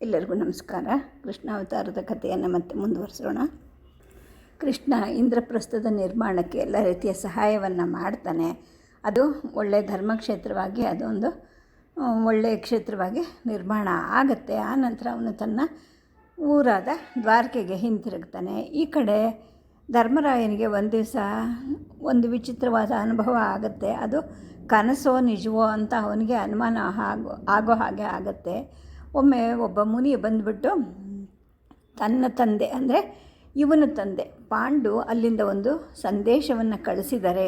ಎಲ್ಲರಿಗೂ ನಮಸ್ಕಾರ. ಕೃಷ್ಣ ಅವತಾರದ ಕಥೆಯನ್ನು ಮತ್ತೆ ಮುಂದುವರಿಸೋಣ. ಕೃಷ್ಣ ಇಂದ್ರಪ್ರಸ್ಥದ ನಿರ್ಮಾಣಕ್ಕೆ ಎಲ್ಲ ರೀತಿಯ ಸಹಾಯವನ್ನು ಮಾಡ್ತಾನೆ. ಅದು ಒಳ್ಳೆಯ ಧರ್ಮಕ್ಷೇತ್ರವಾಗಿ ಅದೊಂದು ಆ, ಒಳ್ಳೆಯ ಕ್ಷೇತ್ರವಾಗಿ ನಿರ್ಮಾಣ ಆಗುತ್ತೆ. ಆನಂತರ ಅವನು ತನ್ನ ಊರಾದ ದ್ವಾರಕೆಗೆ ಹಿಂತಿರುಗ್ತಾನೆ. ಈ ಕಡೆ ಧರ್ಮರಾಯನಿಗೆ ಒಂದು ದಿವಸ ಒಂದು ವಿಚಿತ್ರವಾದ ಅನುಭವ ಆಗುತ್ತೆ. ಅದು ಕನಸೋ ನಿಜವೋ ಅಂತ ಅವನಿಗೆ ಅನುಮಾನ ಆಗೋ ಆಗೋ ಹಾಗೆ ಆಗುತ್ತೆ. ಒಮ್ಮೆ ಒಬ್ಬ ಮುನಿ ಬಂದುಬಿಟ್ಟು ತನ್ನ ತಂದೆ, ಅಂದರೆ ಇವನ ತಂದೆ ಪಾಂಡು ಅಲ್ಲಿಂದ ಒಂದು ಸಂದೇಶವನ್ನು ಕಳಿಸಿದರೆ,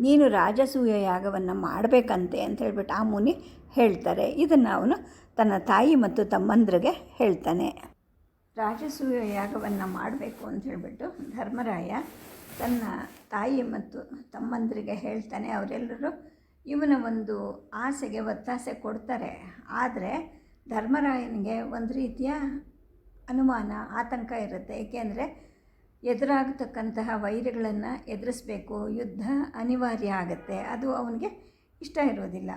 ನೀನು ರಾಜಸೂಯ ಯಾಗವನ್ನು ಮಾಡಬೇಕಂತೆ ಅಂತ ಹೇಳ್ಬಿಟ್ಟು ಆ ಮುನಿ ಹೇಳ್ತಾರೆ. ಇದನ್ನು ಅವನು ತನ್ನ ತಾಯಿ ಮತ್ತು ತಮ್ಮಂದ್ರಿಗೆ ಹೇಳ್ತಾನೆ. ರಾಜಸೂಯ ಯಾಗವನ್ನು ಮಾಡಬೇಕು ಅಂತ ಹೇಳಿಬಿಟ್ಟು ಧರ್ಮರಾಯ ತನ್ನ ತಾಯಿ ಮತ್ತು ತಮ್ಮಂದ್ರಿಗೆ ಹೇಳ್ತಾನೆ. ಅವರೆಲ್ಲರೂ ಇವನ ಒಂದು ಆಸೆಗೆ ಒತ್ತಾಸೆ ಕೊಡ್ತಾರೆ. ಆದರೆ ಧರ್ಮರಾಯನಿಗೆ ಒಂದು ರೀತಿಯ ಅನುಮಾನ, ಆತಂಕ ಇರುತ್ತೆ. ಏಕೆಂದರೆ ಎದುರಾಗತಕ್ಕಂತಹ ವೈರಿಗಳನ್ನು ಎದುರಿಸಬೇಕು, ಯುದ್ಧ ಅನಿವಾರ್ಯ ಆಗುತ್ತೆ. ಅದು ಅವನಿಗೆ ಇಷ್ಟ ಇರೋದಿಲ್ಲ.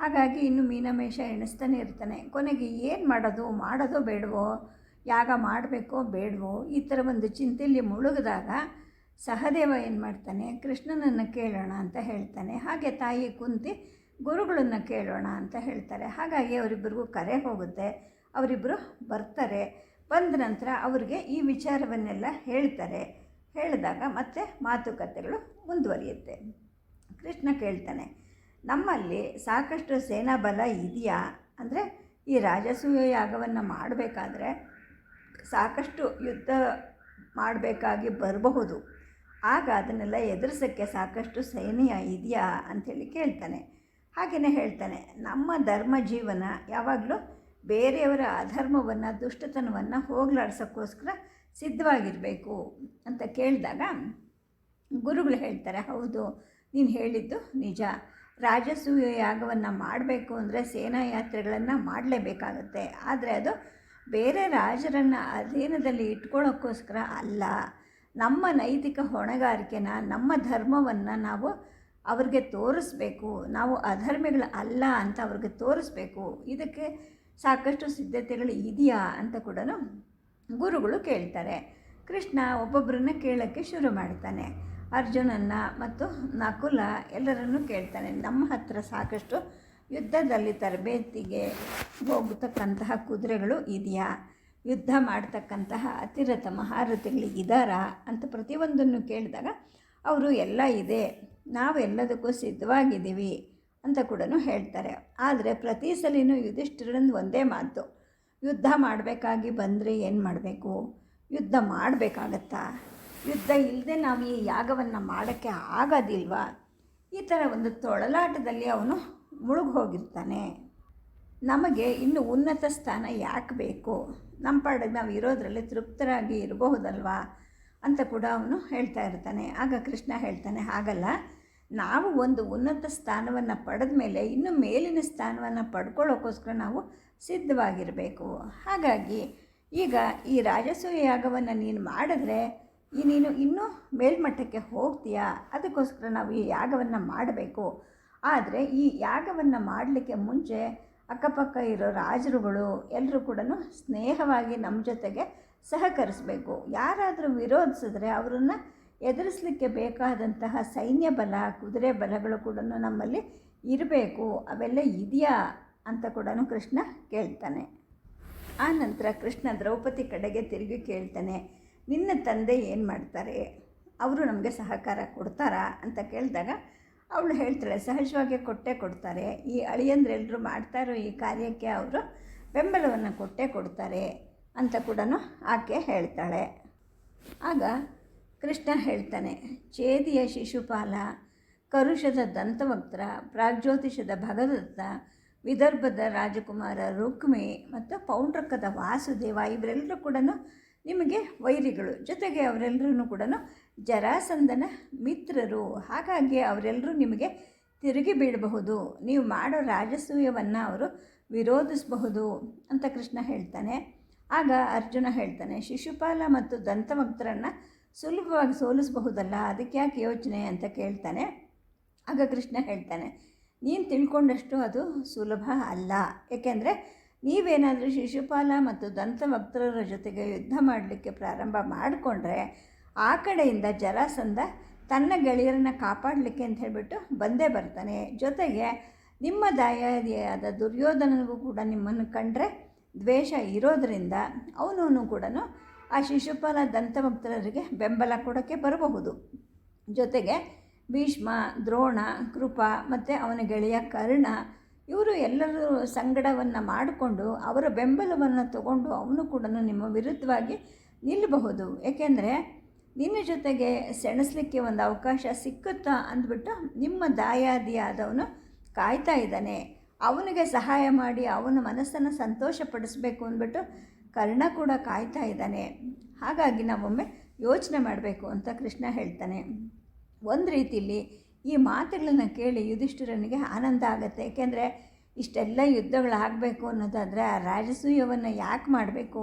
ಹಾಗಾಗಿ ಇನ್ನು ಮೀನಮೇಷ ಎಣಿಸ್ತಾನೆ ಇರ್ತಾನೆ. ಕೊನೆಗೆ ಏನು ಮಾಡೋದು, ಮಾಡೋದೋ ಬೇಡವೋ, ಯಾಗ ಮಾಡಬೇಕೋ ಬೇಡವೋ, ಈ ಥರ ಒಂದು ಚಿಂತೆಯಲ್ಲಿ ಮುಳುಗಿದಾಗ ಸಹದೇವ ಏನು ಮಾಡ್ತಾನೆ, ಕೃಷ್ಣನನ್ನು ಕೇಳೋಣ ಅಂತ ಹೇಳ್ತಾನೆ. ಹಾಗೆ ತಾಯಿ ಕುಂತಿ ಗುರುಗಳನ್ನು ಕೇಳೋಣ ಅಂತ ಹೇಳ್ತಾರೆ. ಹಾಗಾಗಿ ಅವರಿಬ್ಬರಿಗೂ ಕರೆ ಹೋಗುತ್ತೆ. ಅವರಿಬ್ಬರು ಬರ್ತಾರೆ. ಬಂದ ನಂತರ ಅವ್ರಿಗೆ ಈ ವಿಚಾರವನ್ನೆಲ್ಲ ಹೇಳ್ತಾರೆ. ಹೇಳಿದಾಗ ಮತ್ತೆ ಮಾತುಕತೆಗಳು ಮುಂದುವರಿಯುತ್ತೆ. ಕೃಷ್ಣ ಕೇಳ್ತಾನೆ, ನಮ್ಮಲ್ಲಿ ಸಾಕಷ್ಟು ಸೇನಾ ಬಲ ಇದೆಯಾ? ಅಂದರೆ ಈ ರಾಜಸೂಯ ಯಾಗವನ್ನು ಮಾಡಬೇಕಾದ್ರೆ ಸಾಕಷ್ಟು ಯುದ್ಧ ಮಾಡಬೇಕಾಗಿ ಬರಬಹುದು. ಆಗ ಅದನ್ನೆಲ್ಲ ಎದುರಿಸೋಕ್ಕೆ ಸಾಕಷ್ಟು ಸೈನ್ಯ ಇದೆಯಾ? ಅಂಥೇಳಿ ಕೇಳ್ತಾನೆ. ಹಾಗೆಯೇ ಹೇಳ್ತಾನೆ, ನಮ್ಮ ಧರ್ಮ ಜೀವನ ಯಾವಾಗಲೂ ಬೇರೆಯವರ ಅಧರ್ಮವನ್ನು, ದುಷ್ಟತನವನ್ನು ಹೋಗಲಾಡ್ಸೋಕ್ಕೋಸ್ಕರ ಸಿದ್ಧವಾಗಿರಬೇಕು ಅಂತ ಕೇಳಿದಾಗ ಗುರುಗಳು ಹೇಳ್ತಾರೆ, ಹೌದು, ನೀನು ಹೇಳಿದ್ದು ನಿಜ. ರಾಜಸೂಯ ಯಾಗವನ್ನು ಮಾಡಬೇಕು ಅಂದರೆ ಸೇನಾ ಯಾತ್ರೆಗಳನ್ನು ಮಾಡಲೇಬೇಕಾಗತ್ತೆ. ಆದರೆ ಅದು ಬೇರೆ ರಾಜರನ್ನು ಅಧೀನದಲ್ಲಿ ಇಟ್ಕೊಳ್ಳೋಕ್ಕೋಸ್ಕರ ಅಲ್ಲ. ನಮ್ಮ ನೈತಿಕ ಹೊಣೆಗಾರಿಕೆನ, ನಮ್ಮ ಧರ್ಮವನ್ನು ನಾವು ಅವ್ರಿಗೆ ತೋರಿಸ್ಬೇಕು, ನಾವು ಅಧರ್ಮಿಗಳು ಅಲ್ಲ ಅಂತ ಅವ್ರಿಗೆ ತೋರಿಸ್ಬೇಕು, ಇದಕ್ಕೆ ಸಾಕಷ್ಟು ಸಿದ್ಧತೆಗಳು ಇದೆಯಾ ಅಂತ ಕೂಡ ಗುರುಗಳು ಕೇಳ್ತಾರೆ. ಕೃಷ್ಣ ಒಬ್ಬೊಬ್ಬರನ್ನ ಕೇಳೋಕ್ಕೆ ಶುರು ಮಾಡ್ತಾನೆ. ಅರ್ಜುನನ್ನ ಮತ್ತು ನಕುಲ ಎಲ್ಲರನ್ನು ಕೇಳ್ತಾನೆ. ನಮ್ಮ ಹತ್ರ ಸಾಕಷ್ಟು ಯುದ್ಧದಲ್ಲಿ ತರಬೇತಿಗೆ ಹೋಗತಕ್ಕಂತಹ ಕುದುರೆಗಳು ಇದೆಯಾ? ಯುದ್ಧ ಮಾಡ್ತಕ್ಕಂತಹ ಅತಿರಥ ಮಹಾರಥಿಗಳು ಇದ್ದಾರಾ ಅಂತ ಪ್ರತಿಯೊಂದನ್ನು ಕೇಳಿದಾಗ, ಅವರು ಎಲ್ಲ ಇದೆ. ನಾವೆಲ್ಲದಕ್ಕೂ ಸಿದ್ಧವಾಗಿದ್ದೀವಿ ಅಂತ ಕೂಡ ಹೇಳ್ತಾರೆ. ಆದರೆ ಪ್ರತಿ ಸಲಿನೂ ಯುಧಿಷ್ಠಿರಂದು ಒಂದೇ ಮಾತು, ಯುದ್ಧ ಮಾಡಬೇಕಾಗಿ ಬಂದರೆ ಏನು ಮಾಡಬೇಕು? ಯುದ್ಧ ಮಾಡಬೇಕಾಗತ್ತಾ? ಯುದ್ಧ ಇಲ್ಲದೆ ನಾವು ಈ ಯಾಗವನ್ನು ಮಾಡೋಕ್ಕೆ ಆಗೋದಿಲ್ವಾ? ಈ ಥರ ಒಂದು ತೊಳಲಾಟದಲ್ಲಿ ಅವನು ಮುಳುಗಿ ಹೋಗಿರ್ತಾನೆ ನಮಗೆ ಇನ್ನು ಉನ್ನತ ಸ್ಥಾನ ಯಾಕೆ ಬೇಕು? ನಮ್ಮ ಪಾಡಿಗೆ ನಾವು ಇರೋದರಲ್ಲಿ ತೃಪ್ತರಾಗಿ ಇರಬಹುದಲ್ವಾ? ಅಂತ ಕೂಡ ಅವನು ಹೇಳ್ತಾ ಇರ್ತಾನೆ. ಆಗ ಕೃಷ್ಣ ಹೇಳ್ತಾನೆ, ಹಾಗಲ್ಲ, ನಾವು ಒಂದು ಉನ್ನತ ಸ್ಥಾನವನ್ನು ಪಡೆದ ಮೇಲೆ ಇನ್ನೂ ಮೇಲಿನ ಸ್ಥಾನವನ್ನು ಪಡ್ಕೊಳ್ಳೋಕ್ಕೋಸ್ಕರ ನಾವು ಸಿದ್ಧವಾಗಿರಬೇಕು. ಹಾಗಾಗಿ ಈಗ ಈ ರಾಜಸೂಯ ಯಾಗವನ್ನು ನೀನು ಮಾಡಿದ್ರೆ, ಈ ನೀನು ಇನ್ನೂ ಮೇಲ್ಮಟ್ಟಕ್ಕೆ ಹೋಗ್ತೀಯಾ? ಅದಕ್ಕೋಸ್ಕರ ನಾವು ಈ ಯಾಗವನ್ನು ಮಾಡಬೇಕು. ಆದರೆ ಈ ಯಾಗವನ್ನು ಮಾಡಲಿಕ್ಕೆ ಮುಂಚೆ ಅಕ್ಕಪಕ್ಕ ಇರೋ ರಾಜರುಗಳು ಎಲ್ಲರೂ ಕೂಡ ಸ್ನೇಹವಾಗಿ ನಮ್ಮ ಜೊತೆಗೆ ಸಹಕರಿಸಬೇಕು. ಯಾರಾದರೂ ವಿರೋಧಿಸಿದ್ರೆ ಅವರನ್ನು ಎದುರಿಸಲಿಕ್ಕೆ ಬೇಕಾದಂತಹ ಸೈನ್ಯ ಬಲ, ಕುದುರೆ ಬಲಗಳು ಕೂಡ ನಮ್ಮಲ್ಲಿ ಇರಬೇಕು. ಅವೆಲ್ಲ ಇದೆಯಾ ಅಂತ ಕೂಡ ಕೃಷ್ಣ ಕೇಳ್ತಾನೆ. ಆ ನಂತರ ಕೃಷ್ಣ ದ್ರೌಪದಿ ಕಡೆಗೆ ತಿರುಗಿ ಕೇಳ್ತಾನೆ, ನಿನ್ನ ತಂದೆ ಏನು ಮಾಡ್ತಾರೆ? ಅವರು ನಮಗೆ ಸಹಕಾರ ಕೊಡ್ತಾರಾ? ಅಂತ ಕೇಳಿದಾಗ ಅವಳು ಹೇಳ್ತಾಳೆ, ಸಹಜವಾಗಿ ಕೊಟ್ಟೆ ಕೊಡ್ತಾರೆ. ಈ ಅಳಿಯಂದ್ರೆಲ್ಲರೂ ಮಾಡ್ತಾ ಇರೋ ಈ ಕಾರ್ಯಕ್ಕೆ ಅವರು ಬೆಂಬಲವನ್ನು ಕೊಟ್ಟೆ ಕೊಡ್ತಾರೆ. ಅಂತ ಕೂಡ ಆಕೆ ಹೇಳ್ತಾಳೆ. ಆಗ ಕೃಷ್ಣ ಹೇಳ್ತಾನೆ ಚೇದಿಯ ಶಿಶುಪಾಲ, ಕರುಷದ ದಂತವಕ್ತ್ರ ಪ್ರಾಜ್ಯೋತಿಷದ ಭಗದತ್ತ, ವಿದರ್ಭದ ರಾಜಕುಮಾರ ರುಕ್ಮಿ ಮತ್ತು ಪೌಂಡ್ರಕದ ವಾಸುದೇವ ಇವರೆಲ್ಲರೂ ಕೂಡ ನಿಮಗೆ ವೈರಿಗಳು. ಜೊತೆಗೆ ಅವರೆಲ್ಲರೂ ಕೂಡ ಜರಾಸಂದನ ಮಿತ್ರರು. ಹಾಗಾಗಿ ಅವರೆಲ್ಲರೂ ನಿಮಗೆ ತಿರುಗಿ ಬೀಳಬಹುದು. ನೀವು ಮಾಡೋ ರಾಜಸೂಯವನ್ನು ಅವರು ವಿರೋಧಿಸಬಹುದು ಅಂತ ಕೃಷ್ಣ ಹೇಳ್ತಾನೆ. ಆಗ ಅರ್ಜುನ ಹೇಳ್ತಾನೆ, ಶಿಶುಪಾಲ ಮತ್ತು ದಂತಭಕ್ತರನ್ನು ಸುಲಭವಾಗಿ ಸೋಲಿಸಬಹುದಲ್ಲ, ಅದಕ್ಕೆ ಯಾಕೆ ಯೋಚನೆ ಅಂತ ಕೇಳ್ತಾನೆ. ಆಗ ಕೃಷ್ಣ ಹೇಳ್ತಾನೆ, ನೀನು ತಿಳ್ಕೊಂಡಷ್ಟು ಅದು ಸುಲಭ ಅಲ್ಲ, ಏಕೆಂದರೆ ನೀವೇನಾದರೂ ಶಿಶುಪಾಲ ಮತ್ತು ದಂತಭಕ್ತರರ ಜೊತೆಗೆ ಯುದ್ಧ ಮಾಡಲಿಕ್ಕೆ ಪ್ರಾರಂಭ ಮಾಡಿಕೊಂಡ್ರೆ ಆ ಕಡೆಯಿಂದ ಜರಾಸಂದ ತನ್ನ ಗೆಳೆಯರನ್ನು ಕಾಪಾಡಲಿಕ್ಕೆ ಅಂತ ಹೇಳಿಬಿಟ್ಟು ಬಂದೇ ಬರ್ತಾನೆ. ಜೊತೆಗೆ ನಿಮ್ಮ ದಾಯಾದಿಯಾದ ದುರ್ಯೋಧನನಿಗೂ ಕೂಡ ನಿಮ್ಮನ್ನು ಕಂಡ್ರೆ ದ್ವೇಷ ಇರೋದರಿಂದ ಅವನೂ ಕೂಡ ಆ ಶಿಶುಪಾಲ ದಂತಭಕ್ತರಿಗೆ ಬೆಂಬಲ ಕೊಡೋಕ್ಕೆ ಬರಬಹುದು. ಜೊತೆಗೆ ಭೀಷ್ಮ, ದ್ರೋಣ, ಕೃಪ ಮತ್ತು ಅವನ ಗೆಳೆಯ ಕರ್ಣ ಇವರು ಎಲ್ಲರೂ ಸಂಗಡವನ್ನು ಮಾಡಿಕೊಂಡು ಅವರ ಬೆಂಬಲವನ್ನು ತಗೊಂಡು ಅವನು ಕೂಡ ನಿಮ್ಮ ವಿರುದ್ಧವಾಗಿ ನಿಲ್ಲಬಹುದು. ಏಕೆಂದರೆ ನಿನ್ನ ಜೊತೆಗೆ ಸೆಣಸಲಿಕ್ಕೆ ಒಂದು ಅವಕಾಶ ಸಿಕ್ಕುತ್ತಾ ಅಂದ್ಬಿಟ್ಟು ನಿಮ್ಮ ದಾಯಾದಿಯಾದವನು ಕಾಯ್ತಾ ಇದ್ದಾನೆ. ಅವನಿಗೆ ಸಹಾಯ ಮಾಡಿ ಅವನ ಮನಸ್ಸನ್ನು ಸಂತೋಷಪಡಿಸ್ಬೇಕು ಅಂದ್ಬಿಟ್ಟು ಕರ್ಣ ಕೂಡ ಕಾಯ್ತಾ ಇದ್ದಾನೆ. ಹಾಗಾಗಿ ನಾವೊಮ್ಮೆ ಯೋಚನೆ ಮಾಡಬೇಕು ಅಂತ ಕೃಷ್ಣ ಹೇಳ್ತಾನೆ. ಒಂದು ರೀತಿಯಲ್ಲಿ ಈ ಮಾತುಗಳನ್ನು ಕೇಳಿ ಯುಧಿಷ್ಠಿರನಿಗೆ ಆನಂದ ಆಗುತ್ತೆ. ಏಕೆಂದರೆ ಇಷ್ಟೆಲ್ಲ ಯುದ್ಧಗಳಾಗಬೇಕು ಅನ್ನೋದಾದರೆ ಆ ರಾಜಸೂಯವನ್ನು ಯಾಕೆ ಮಾಡಬೇಕು?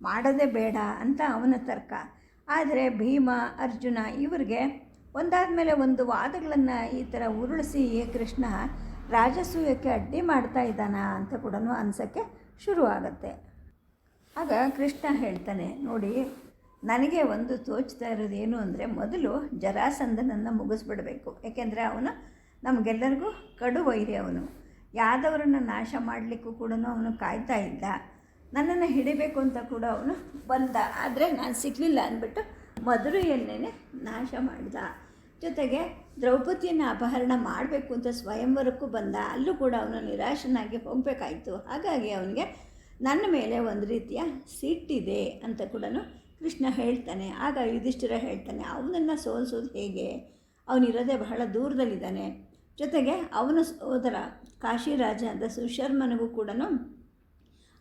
ಮಾಡೋದೇ ಬೇಡ ಅಂತ ಅವನ ತರ್ಕ. ಆದರೆ ಭೀಮ, ಅರ್ಜುನ ಇವರಿಗೆ ಒಂದಾದ ಮೇಲೆ ಒಂದು ವಾದಗಳನ್ನು ಈ ಥರ ಉರುಳಿಸಿ ಕೃಷ್ಣ ರಾಜಸೂಯಕ್ಕೆ ಅಡ್ಡಿ ಮಾಡ್ತಾ ಇದ್ದಾನ ಅಂತ ಕೂಡ ಅನ್ಸೋಕ್ಕೆ ಶುರುವಾಗುತ್ತೆ. ಆಗ ಕೃಷ್ಣ ಹೇಳ್ತಾನೆ, ನೋಡಿ, ನನಗೆ ಒಂದು ತೋಚ್ತಾ ಇರೋದು ಏನು ಅಂದರೆ ಮೊದಲು ಜರಾಸಂಧನನ್ನು ಮುಗಿಸ್ಬಿಡಬೇಕು. ಏಕೆಂದರೆ ಅವನು ನಮಗೆಲ್ಲರಿಗೂ ಕಡು ವೈರಿ ಅವನು. ಯಾದವರನ್ನು ನಾಶ ಮಾಡಲಿಕ್ಕೂ ಕೂಡ ಅವನು ಕಾಯ್ತಾ ಇದ್ದ ನನ್ನನ್ನು ಹಿಡಿಬೇಕು ಅಂತ ಕೂಡ ಅವನು ಬಂದ. ಆದರೆ ನಾನು ಸಿಗಲಿಲ್ಲ ಅಂದ್ಬಿಟ್ಟು ಮಧುರೆಯನ್ನೇ ನಾಶ ಮಾಡಿದ. ಜೊತೆಗೆ ದ್ರೌಪದಿಯನ್ನು ಅಪಹರಣ ಮಾಡಬೇಕು ಅಂತ ಸ್ವಯಂವರಕ್ಕೂ ಬಂದ, ಅಲ್ಲೂ ಕೂಡ ಅವನು ನಿರಾಶನಾಗಿ ಹೋಗಬೇಕಾಯಿತು. ಹಾಗಾಗಿ ಅವನಿಗೆ ನನ್ನ ಮೇಲೆ ಒಂದು ರೀತಿಯ ಸಿಟ್ಟಿದೆ ಅಂತ ಕೂಡ ಕೃಷ್ಣ ಹೇಳ್ತಾನೆ. ಆಗ ಯುಧಿಷ್ಠಿರ ಹೇಳ್ತಾನೆ, ಅವನನ್ನು ಸೋಲಿಸೋದು ಹೇಗೆ? ಅವನಿರೋದೆ ಬಹಳ ದೂರದಲ್ಲಿದ್ದಾನೆ. ಜೊತೆಗೆ ಅವನ ಸೋದರ ಕಾಶಿರಾಜ ಅಂತ ಸುಶರ್ಮನಿಗೂ ಕೂಡ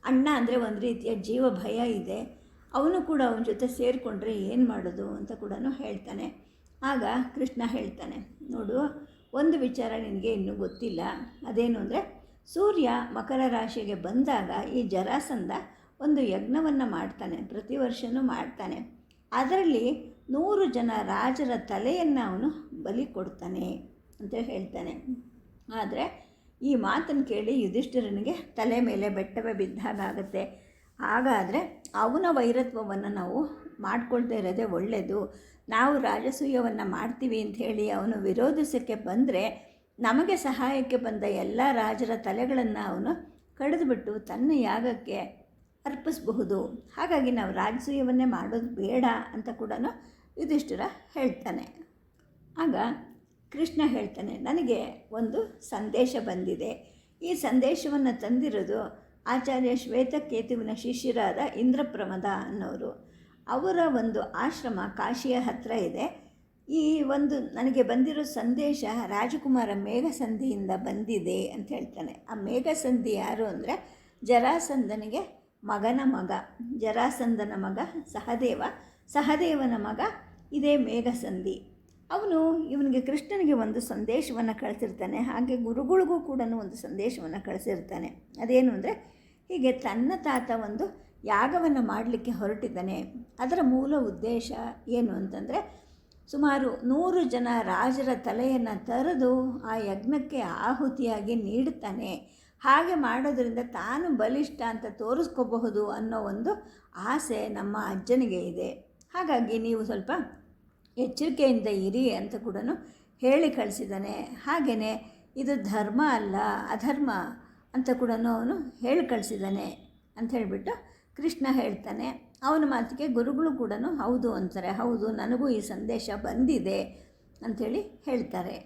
ಅಣ್ಣ ಅಂದರೆ ಒಂದು ರೀತಿಯ ಜೀವ ಭಯ ಇದೆ. ಅವನು ಕೂಡ ಅವನ ಜೊತೆ ಸೇರಿಕೊಂಡ್ರೆ ಏನು ಮಾಡೋದು? ಅಂತ ಕೂಡ ಹೇಳ್ತಾನೆ. ಆಗ ಕೃಷ್ಣ ಹೇಳ್ತಾನೆ, ನೋಡು, ಒಂದು ವಿಚಾರ ನಿನಗೆ ಇನ್ನೂ ಗೊತ್ತಿಲ್ಲ. ಅದೇನು ಅಂದರೆ, ಸೂರ್ಯ ಮಕರ ರಾಶಿಗೆ ಬಂದಾಗ ಈ ಜರಾಸಂಧ ಒಂದು ಯಜ್ಞವನ್ನು ಮಾಡ್ತಾನೆ, ಪ್ರತಿ ವರ್ಷವೂ ಮಾಡ್ತಾನೆ. ಅದರಲ್ಲಿ ನೂರು ಜನ ರಾಜರ ತಲೆಯನ್ನು ಅವನು ಬಲಿ ಕೊಡ್ತಾನೆ ಅಂತ ಹೇಳ್ತಾನೆ. ಆದರೆ ಈ ಮಾತನ್ನು ಕೇಳಿ ಯುಧಿಷ್ಠಿರನಿಗೆ ತಲೆ ಮೇಲೆ ಬೆಟ್ಟವೇ ಬಿದ್ದಾಗ ಆಗುತ್ತೆ. ಹಾಗಾದರೆ ಅವನ ವೈರತ್ವವನ್ನು ನಾವು ಮಾಡ್ಕೊಳ್ತಾ ಇರೋದೇ ಒಳ್ಳೆಯದು ನಾವು ರಾಜಸೂಯವನ್ನು ಮಾಡ್ತೀವಿ ಅಂತ ಹೇಳಿ ಅವನು ವಿರೋಧಿಸೋಕ್ಕೆ ಬಂದರೆ ನಮಗೆ ಸಹಾಯಕ್ಕೆ ಬಂದ ಎಲ್ಲ ರಾಜರ ತಲೆಗಳನ್ನು ಅವನು ಕಡಿದುಬಿಟ್ಟು ತನ್ನ ಯಾಗಕ್ಕೆ ಅರ್ಪಿಸಬಹುದು. ಹಾಗಾಗಿ ನಾವು ರಾಜಸೂಯವನ್ನೇ ಮಾಡೋದು ಬೇಡ ಅಂತ ಕೂಡ ಯುಧಿಷ್ಠಿರ ಹೇಳ್ತಾನೆ. ಆಗ ಕೃಷ್ಣ ಹೇಳ್ತಾನೆ, ನನಗೆ ಒಂದು ಸಂದೇಶ ಬಂದಿದೆ. ಈ ಸಂದೇಶವನ್ನು ತಂದಿರೋದು ಆಚಾರ್ಯ ಶ್ವೇತಕೇತುವಿನ ಶಿಷ್ಯರಾದ ಇಂದ್ರಪ್ರಮದ ಅನ್ನೋರು. ಅವರ ಒಂದು ಆಶ್ರಮ ಕಾಶಿಯ ಹತ್ತಿರ ಇದೆ. ಈ ಒಂದು ನನಗೆ ಬಂದಿರೋ ಸಂದೇಶ ರಾಜಕುಮಾರ ಮೇಘಸಂಧಿಯಿಂದ ಬಂದಿದೆ ಅಂತ ಹೇಳ್ತಾನೆ. ಆ ಮೇಘಸಂಧಿ ಯಾರು ಅಂದರೆ ಜರಾಸಂದನಿಗೆ ಮಗನ ಮಗ ಜರಾಸಂದನ ಮಗ ಸಹದೇವ, ಸಹದೇವನ ಮಗ ಇದೇ ಮೇಘಸಂಧಿ. ಅವನು ಇವನಿಗೆ ಕೃಷ್ಣನಿಗೆ ಒಂದು ಸಂದೇಶವನ್ನು ಕಳಿಸಿರ್ತಾನೆ, ಹಾಗೆ ಗುರುಗಳಿಗೂ ಕೂಡ ಒಂದು ಸಂದೇಶವನ್ನು ಕಳಿಸಿರ್ತಾನೆ. ಅದೇನು ಅಂದರೆ ಹೀಗೆ ತನ್ನ ತಾತ ಒಂದು ಯಾಗವನ್ನು ಮಾಡಲಿಕ್ಕೆ ಹೊರಟಿದ್ದಾನೆ. ಅದರ ಮೂಲ ಉದ್ದೇಶ ಏನು ಅಂತಂದರೆ, ಸುಮಾರು ನೂರು ಜನ ರಾಜರ ತಲೆಯನ್ನು ತರೆದು ಆ ಯಜ್ಞಕ್ಕೆ ಆಹುತಿಯಾಗಿ ನೀಡುತ್ತಾನೆ. ಹಾಗೆ ಮಾಡೋದರಿಂದ ತಾನು ಬಲಿಷ್ಠ ಅಂತ ತೋರಿಸ್ಕೋಬಹುದು ಅನ್ನೋ ಒಂದು ಆಸೆ ನಮ್ಮ ಅಜ್ಜನಿಗೆ ಇದೆ. ಹಾಗಾಗಿ ನೀವು ಸ್ವಲ್ಪ ಎಚ್ಚರಿಕೆಯಿಂದ ಇರಿ ಅಂತ ಕೂಡ ಹೇಳಿ ಕಳಿಸಿದ್ದಾನೆ. ಹಾಗೆಯೇ ಇದು ಧರ್ಮ ಅಲ್ಲ, ಅಧರ್ಮ ಅಂತ ಕೂಡ ಅವನು ಹೇಳಿ ಕಳಿಸಿದ್ದಾನೆ ಅಂತ ಹೇಳಿಬಿಟ್ಟು ಕೃಷ್ಣ ಹೇಳ್ತಾನೆ, ಅವನ ಮಾತಿಗೆ ಗುರುಗಳು ಕೂಡ ಹೌದು ಅಂತಾರೆ. ಹೌದು, ನನಗೂ ಈ ಸಂದೇಶ ಬಂದಿದೆ ಅಂಥೇಳಿ ಹೇಳ್ತಾರೆ.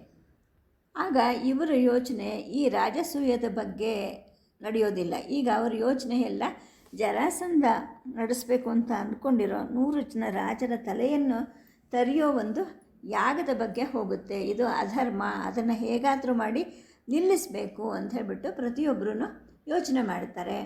ಆಗ ಇವರ ಯೋಚನೆ, ಈ ರಾಜಸೂಯದ ಬಗ್ಗೆ ನಡೆಯೋದಿಲ್ಲ. ಈಗ ಅವರ ಯೋಚನೆ ಎಲ್ಲ ಜರಾಸಂಧ ನಡೆಸಬೇಕು ಅಂತ ಅಂದ್ಕೊಂಡಿರೋ ನೂರು ಜನ ರಾಜರ ತಲೆಯನ್ನು ತರಿಯೋ ಒಂದು ಯಾಗದ ಬಗ್ಗೆ ಹೋಗುತ್ತೆ. ಇದು ಅಧರ್ಮ, ಅದನ್ನು ಹೇಗಾದರೂ ಮಾಡಿ ನಿಲ್ಲಿಸಬೇಕು ಅಂತ ಹೇಳಿಬಿಟ್ಟು ಪ್ರತಿಯೊಬ್ಬರೂ ಯೋಚನೆ ಮಾಡ್ತಾರೆ.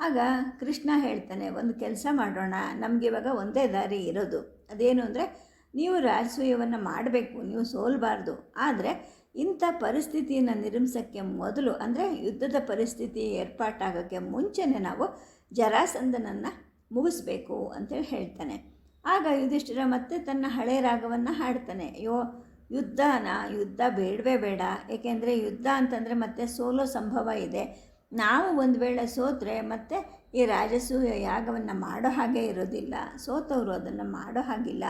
ಆಗ ಕೃಷ್ಣ ಹೇಳ್ತಾನೆ, ಒಂದು ಕೆಲಸ ಮಾಡೋಣ, ನಮಗೆ ಇವಾಗ ಒಂದೇ ದಾರಿ ಇರೋದು. ಅದೇನು ಅಂದರೆ, ನೀವು ರಾಜಸೂಯವನ್ನು ಮಾಡಬೇಕು, ನೀವು ಸೋಲಬಾರ್ದು. ಆದರೆ, ಇಂಥ ಪರಿಸ್ಥಿತಿಯನ್ನು ನಿರ್ಮಿಸೋಕ್ಕೆ ಮೊದಲು, ಅಂದರೆ ಯುದ್ಧದ ಪರಿಸ್ಥಿತಿ ಏರ್ಪಾಟಾಗೋಕ್ಕೆ ಮುಂಚೆನೇ ನಾವು ಜರಾಸಂದನನ್ನು ಮುಗಿಸ್ಬೇಕು ಅಂತೇಳಿ ಹೇಳ್ತಾನೆ. ಆಗ ಯುಧಿಷ್ಠಿರ ಮತ್ತೆ ತನ್ನ ಹಳೆ ರಾಗವನ್ನು ಹಾಡ್ತಾನೆ, ಅಯ್ಯೋ, ಯುದ್ಧನ? ಯುದ್ಧ ಬೇಡವೇ ಬೇಡ. ಏಕೆಂದರೆ ಯುದ್ಧ ಅಂತಂದರೆ ಮತ್ತೆ ಸೋಲೋ ಸಂಭವ ಇದೆ. ನಾವು ಒಂದು ವೇಳೆ ಸೋತ್ರೆ ಮತ್ತೆ ಈ ರಾಜಸೂಯ ಯಾಗವನ್ನು ಮಾಡೋ ಹಾಗೆ ಇರೋದಿಲ್ಲ. ಸೋತವರು ಅದನ್ನು ಮಾಡೋ ಹಾಗಿಲ್ಲ.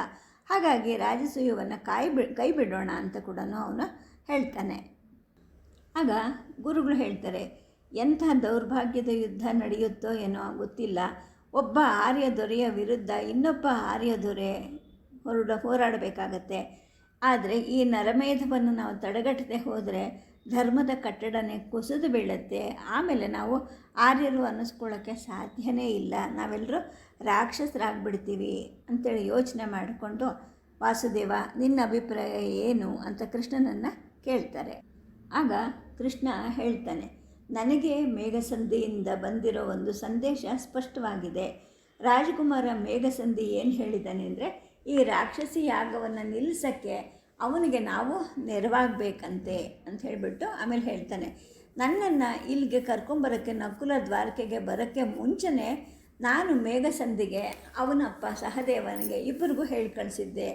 ಹಾಗಾಗಿ ರಾಜಸೂಯವನ್ನು ಕಾಯಿ ಬಿ, ಕೈ ಬಿಡೋಣ ಅಂತ ಕೂಡ ಅವನು ಹೇಳ್ತಾನೆ. ಆಗ ಗುರುಗಳು ಹೇಳ್ತಾರೆ, ಎಂಥ ದೌರ್ಭಾಗ್ಯದ ಯುದ್ಧ ನಡೆಯುತ್ತೋ ಏನೋ ಗೊತ್ತಿಲ್ಲ. ಒಬ್ಬ ಆರ್ಯ ದೊರೆಯ ವಿರುದ್ಧ ಇನ್ನೊಬ್ಬ ಆರ್ಯ ದೊರೆ ಹೊರಡ, ಹೋರಾಡಬೇಕಾಗತ್ತೆ. ಆದರೆ ಈ ನರಮೇಧವನ್ನು ನಾವು ತಡೆಗಟ್ಟದೆ ಹೋದರೆ ಧರ್ಮದ ಕಟ್ಟಡನೇ ಕುಸಿದು ಬೀಳುತ್ತೆ. ಆಮೇಲೆ ನಾವು ಆರ್ಯರು ಅನ್ನಿಸ್ಕೊಳ್ಳೋಕ್ಕೆ ಸಾಧ್ಯನೇ ಇಲ್ಲ. ನಾವೆಲ್ಲರೂ ರಾಕ್ಷಸರಾಗ್ಬಿಡ್ತೀವಿ ಅಂತೇಳಿ ಯೋಚನೆ ಮಾಡಿಕೊಂಡು, ವಾಸುದೇವ, ನಿನ್ನ ಅಭಿಪ್ರಾಯ ಏನು? ಅಂತ ಕೃಷ್ಣನನ್ನು ಕೇಳ್ತಾರೆ. ಆಗ ಕೃಷ್ಣ ಹೇಳ್ತಾನೆ, ನನಗೆ ಮೇಘಸಂಧಿಯಿಂದ ಬಂದಿರೋ ಒಂದು ಸಂದೇಶ ಸ್ಪಷ್ಟವಾಗಿದೆ. ರಾಜಕುಮಾರ ಮೇಘಸಂಧಿ ಏನು ಹೇಳಿದ್ದಾನೆ ಅಂದರೆ ಈ ರಾಕ್ಷಸಿ ಯಾಗವನ್ನು ನಿಲ್ಲಿಸೋಕ್ಕೆ ಅವನಿಗೆ ನಾವು ನೆರವಾಗಬೇಕಂತೆ ಅಂತ ಹೇಳಿಬಿಟ್ಟು ಆಮೇಲೆ ಹೇಳ್ತಾನೆ, ನನ್ನನ್ನು ಇಲ್ಲಿಗೆ ಕರ್ಕೊಂಬರೋಕ್ಕೆ, ನಕುಲ ದ್ವಾರಕೆಗೆ ಬರೋಕ್ಕೆ ಮುಂಚೆನೇ ನಾನು ಮೇಘಸಂದಿಗೆ ಅವನಪ್ಪ ಸಹದೇವನಿಗೆ ಇಬ್ಬರಿಗೂ ಹೇಳಿ ಕಳಿಸಿದ್ದೆ.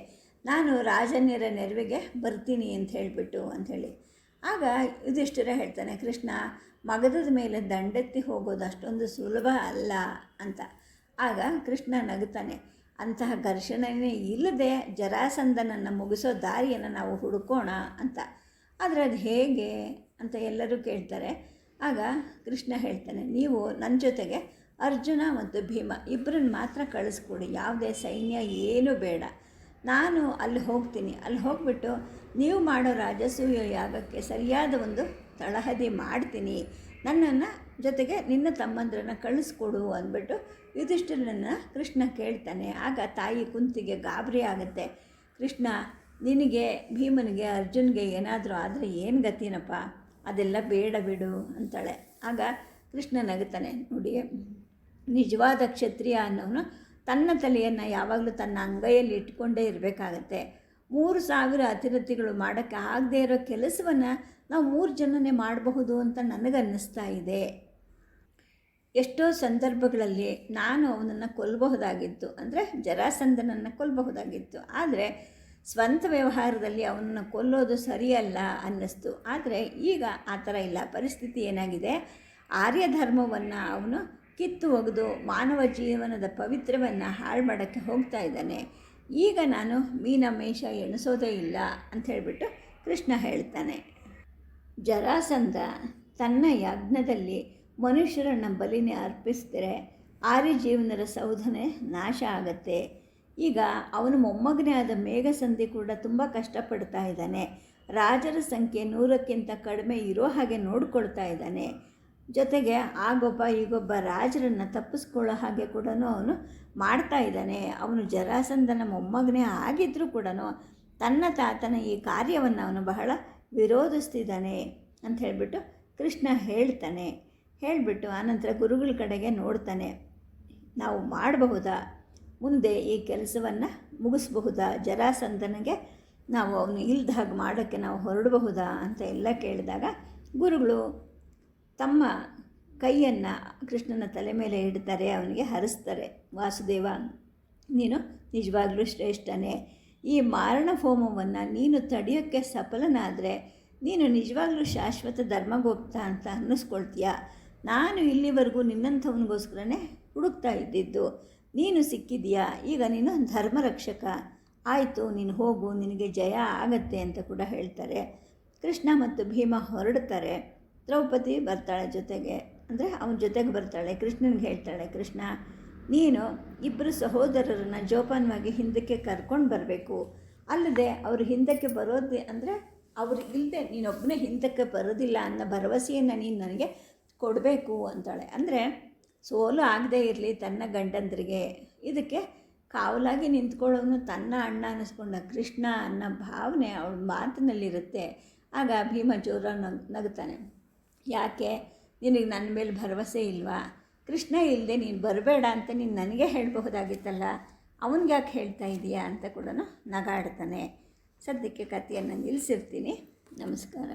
ನಾನು ರಾಜನ್ಯರ ನೆರವಿಗೆ ಬರ್ತೀನಿ ಅಂತ ಹೇಳಿಬಿಟ್ಟು ಅಂಥೇಳಿ ಆಗ ಯುಧಿಷ್ಠಿರ ಹೇಳ್ತಾನೆ, ಕೃಷ್ಣ ಮಗದದ ಮೇಲೆ ದಂಡೆತ್ತಿ ಹೋಗೋದು ಅಷ್ಟೊಂದು ಸುಲಭ ಅಲ್ಲ ಅಂತ. ಆಗ ಕೃಷ್ಣ ನಗುತ್ತಾನೆ ಅಂತಹ ಘರ್ಷಣೆಯೇ ಇಲ್ಲದೆ ಜರಾಸಂಧನನ್ನು ಮುಗಿಸೋ ದಾರಿಯನ್ನು ನಾವು ಹುಡುಕೋಣ ಅಂತ. ಆದರೆ ಅದು ಹೇಗೆ ಅಂತ ಎಲ್ಲರೂ ಕೇಳ್ತಾರೆ. ಆಗ ಕೃಷ್ಣ ಹೇಳ್ತಾನೆ, ನೀವು ನನ್ನ ಜೊತೆಗೆ ಅರ್ಜುನ ಮತ್ತು ಭೀಮ ಇಬ್ಬರನ್ನ ಮಾತ್ರ ಕಳಿಸ್ಕೊಡಿ, ಯಾವುದೇ ಸೈನ್ಯ ಏನೂ ಬೇಡ. ನಾನು ಅಲ್ಲಿ ಹೋಗ್ತೀನಿ. ಅಲ್ಲಿ ಹೋಗ್ಬಿಟ್ಟು ನೀವು ಮಾಡೋ ರಾಜಸೂಯ ಯಾಗಕ್ಕೆ ಸರಿಯಾದ ಒಂದು ತಳಹದಿ ಮಾಡ್ತೀನಿ. ನನ್ನನ್ನು ಜೊತೆಗೆ ನಿನ್ನ ತಮ್ಮಂದ್ರನ್ನ ಕಳಿಸ್ಕೊಡು ಅಂದ್ಬಿಟ್ಟು ಯುಧಿಷ್ಠಿರನನ್ನು ಕೃಷ್ಣ ಕೇಳ್ತಾನೆ. ಆಗ ತಾಯಿ ಕುಂತಿಗೆ ಗಾಬರಿ ಆಗುತ್ತೆ. ಕೃಷ್ಣ, ನಿನಗೆ, ಭೀಮನಿಗೆ, ಅರ್ಜುನ್ಗೆ ಏನಾದರೂ ಆದರೆ ಏನು ಗತಿನಪ್ಪ? ಅದೆಲ್ಲ ಬೇಡ ಬಿಡು ಅಂತಾಳೆ. ಆಗ ಕೃಷ್ಣ ನಗುತ್ತಾನೆ ನೋಡಿ, ನಿಜವಾದ ಕ್ಷತ್ರಿಯ ಅನ್ನೋನು ತನ್ನ ತಲೆಯನ್ನು ಯಾವಾಗಲೂ ತನ್ನ ಅಂಗೈಯಲ್ಲಿ ಇಟ್ಕೊಂಡೇ ಇರಬೇಕಾಗತ್ತೆ. ಮೂರು ಸಾವಿರ ಅತಿರತಿಗಳು ಮಾಡೋಕ್ಕೆ ಆಗದೇ ಇರೋ ಕೆಲಸವನ್ನು ನಾವು ಮೂರು ಜನನೇ ಮಾಡಬಹುದು ಅಂತ ನನಗನ್ನಿಸ್ತಾ ಇದೆ. ಎಷ್ಟೋ ಸಂದರ್ಭಗಳಲ್ಲಿ ನಾನು ಅವನನ್ನು ಕೊಲ್ಲಬಹುದಾಗಿತ್ತು. ಅಂದರೆ ಜರಾಸಂದನನ್ನು ಕೊಲ್ಲಬಹುದಾಗಿತ್ತು. ಆದರೆ ಸ್ವಂತ ವ್ಯವಹಾರದಲ್ಲಿ ಅವನನ್ನು ಕೊಲ್ಲೋದು ಸರಿಯಲ್ಲ ಅನ್ನಿಸ್ತು. ಆದರೆ ಈಗ ಆ ಥರ ಇಲ್ಲ. ಪರಿಸ್ಥಿತಿ ಏನಾಗಿದೆ? ಆರ್ಯ ಧರ್ಮವನ್ನು ಅವನು ಕಿತ್ತು ಒಗೆದು ಮಾನವ ಜೀವನದ ಪವಿತ್ರವನ್ನು ಹಾಳು ಮಾಡೋಕ್ಕೆ ಹೋಗ್ತಾ ಇದ್ದಾನೆ. ಈಗ ನಾನು ಮೀನ ಮೇಷ ಎಣಿಸೋದೇ ಇಲ್ಲ ಅಂತ ಹೇಳಿಬಿಟ್ಟು ಕೃಷ್ಣ ಹೇಳ್ತಾನೆ. ಜರಾಸಂಧ ತನ್ನ ಯಜ್ಞದಲ್ಲಿ ಮನುಷ್ಯರನ್ನು ಬಲಿನೇ ಅರ್ಪಿಸಿದರೆ ಆರ್ಯ ಜೀವನರ ಸೌಧನೆ ನಾಶ ಆಗತ್ತೆ. ಈಗ ಅವನು ಮೊಮ್ಮಗನೇ ಆದ ಮೇಘಸಂಧಿ ಕೂಡ ತುಂಬ ಕಷ್ಟಪಡ್ತಾ ಇದ್ದಾನೆ. ರಾಜರ ಸಂಖ್ಯೆ ನೂರಕ್ಕಿಂತ ಕಡಿಮೆ ಇರೋ ಹಾಗೆ ನೋಡ್ಕೊಳ್ತಾ ಇದ್ದಾನೆ. ಜೊತೆಗೆ ಆಗೊಬ್ಬ ಈಗೊಬ್ಬ ರಾಜರನ್ನು ತಪ್ಪಿಸ್ಕೊಳ್ಳೋ ಹಾಗೆ ಕೂಡ ಅವನು ಮಾಡ್ತಾ ಇದ್ದಾನೆ. ಅವನು ಜರಾಸಂಧನ ಮೊಮ್ಮಗನೇ ಆಗಿದ್ದರೂ ಕೂಡ ತನ್ನ ತಾತನ ಈ ಕಾರ್ಯವನ್ನು ಅವನು ಬಹಳ ವಿರೋಧಿಸ್ತಿದ್ದಾನೆ ಅಂತ ಹೇಳಿಬಿಟ್ಟು ಕೃಷ್ಣ ಹೇಳ್ತಾನೆ. ಹೇಳಿಬಿಟ್ಟು ಆನಂತರ ಗುರುಗಳ ಕಡೆಗೆ ನೋಡ್ತಾನೆ. ನಾವು ಮಾಡಬಹುದಾ? ಮುಂದೆ ಈ ಕೆಲಸವನ್ನು ಮುಗಿಸ್ಬಹುದಾ? ಜರಾಸಂಧನಿಗೆ ನಾವು ಅವನು ಇಲ್ದ ಹಾಗೆ ಮಾಡೋಕ್ಕೆ ನಾವು ಹೊರಡಬಹುದಾ ಅಂತ ಎಲ್ಲ ಕೇಳಿದಾಗ ಗುರುಗಳು ತಮ್ಮ ಕೈಯನ್ನು ಕೃಷ್ಣನ ತಲೆ ಮೇಲೆ ಇಡ್ತಾರೆ, ಅವನಿಗೆ ಹರಿಸ್ತಾರೆ. ವಾಸುದೇವ, ನೀನು ನಿಜವಾಗ್ಲೂ ಶ್ರೇಷ್ಠನೇ. ಈ ಮಾರಣ ಹೋಮವನ್ನು ನೀನು ತಡೆಯೋಕ್ಕೆ ಸಫಲನಾದರೆ ನೀನು ನಿಜವಾಗ್ಲೂ ಶಾಶ್ವತ ಧರ್ಮಗೋಪ್ತ ಅಂತ ಅನ್ನಿಸ್ಕೊಳ್ತೀಯ. ನಾನು ಇಲ್ಲಿವರೆಗೂ ನಿನ್ನಂಥವನಿಗೋಸ್ಕರನೇ ಹುಡುಕ್ತಾ ಇದ್ದಿದ್ದು. ನೀನು ಸಿಕ್ಕಿದೆಯಾ ಈಗ ನೀನು ಧರ್ಮರಕ್ಷಕ. ಆಯಿತು, ನೀನು ಹೋಗು, ನಿನಗೆ ಜಯ ಆಗತ್ತೆ ಅಂತ ಕೂಡ ಹೇಳ್ತಾರೆ. ಕೃಷ್ಣ ಮತ್ತು ಭೀಮ ಹೊರಡ್ತಾರೆ. ದ್ರೌಪದಿ ಬರ್ತಾಳೆ ಜೊತೆಗೆ, ಅಂದರೆ ಅವನ ಜೊತೆಗೆ ಬರ್ತಾಳೆ, ಕೃಷ್ಣನಿಗೆ ಹೇಳ್ತಾಳೆ, ಕೃಷ್ಣ, ನೀನು ಇಬ್ಬರು ಸಹೋದರರನ್ನು ಜೋಪಾನವಾಗಿ ಹಿಂದಕ್ಕೆ ಕರ್ಕೊಂಡು ಬರಬೇಕು. ಅಲ್ಲದೆ ಅವರು ಹಿಂದಕ್ಕೆ ಬರೋದು ಅಂದರೆ ಅವ್ರು ಇಲ್ಲದೆ ನೀನೊಬ್ಬನೇ ಹಿಂದಕ್ಕೆ ಬರೋದಿಲ್ಲ ಅನ್ನೋ ಭರವಸೆಯನ್ನು ನೀನು ನನಗೆ ಕೊಡಬೇಕು, ಅಂತಾಳೆ. ಅಂದರೆ ಸೋಲು ಆಗದೇ ಇರಲಿ ತನ್ನ ಗಂಡಂದ್ರಿಗೆ. ಇದಕ್ಕೆ ಕಾವಲಾಗಿ ನಿಂತ್ಕೊಳ್ಳೋನು ತನ್ನ ಅಣ್ಣ ಅನ್ನಿಸ್ಕೊಂಡ ಕೃಷ್ಣ ಅನ್ನೋ ಭಾವನೆ ಅವಳ ಮಾತಿನಲ್ಲಿರುತ್ತೆ. ಆಗ ಭೀಮ ಜೋರ ನಗ್ ನಗುತ್ತಾನೆ ಯಾಕೆ? ನಿನಗೆ ನನ್ನ ಮೇಲೆ ಭರವಸೆ ಇಲ್ವಾ? ಕೃಷ್ಣ ಇಲ್ಲದೆ ನೀನು ಬರಬೇಡ ಅಂತ ನೀನು ನನಗೆ ಹೇಳಬಹುದಾಗಿತ್ತಲ್ಲ, ಅವನಿಗೆ ಯಾಕೆ ಹೇಳ್ತಾ ಇದೆಯಾ ಅಂತ ಕೂಡ ನಗಾಡ್ತಾನೆ. ಸದ್ಯಕ್ಕೆ ಕಥೆಯನ್ನು ನಿಲ್ಲಿಸಿರ್ತೀನಿ ನಮಸ್ಕಾರ.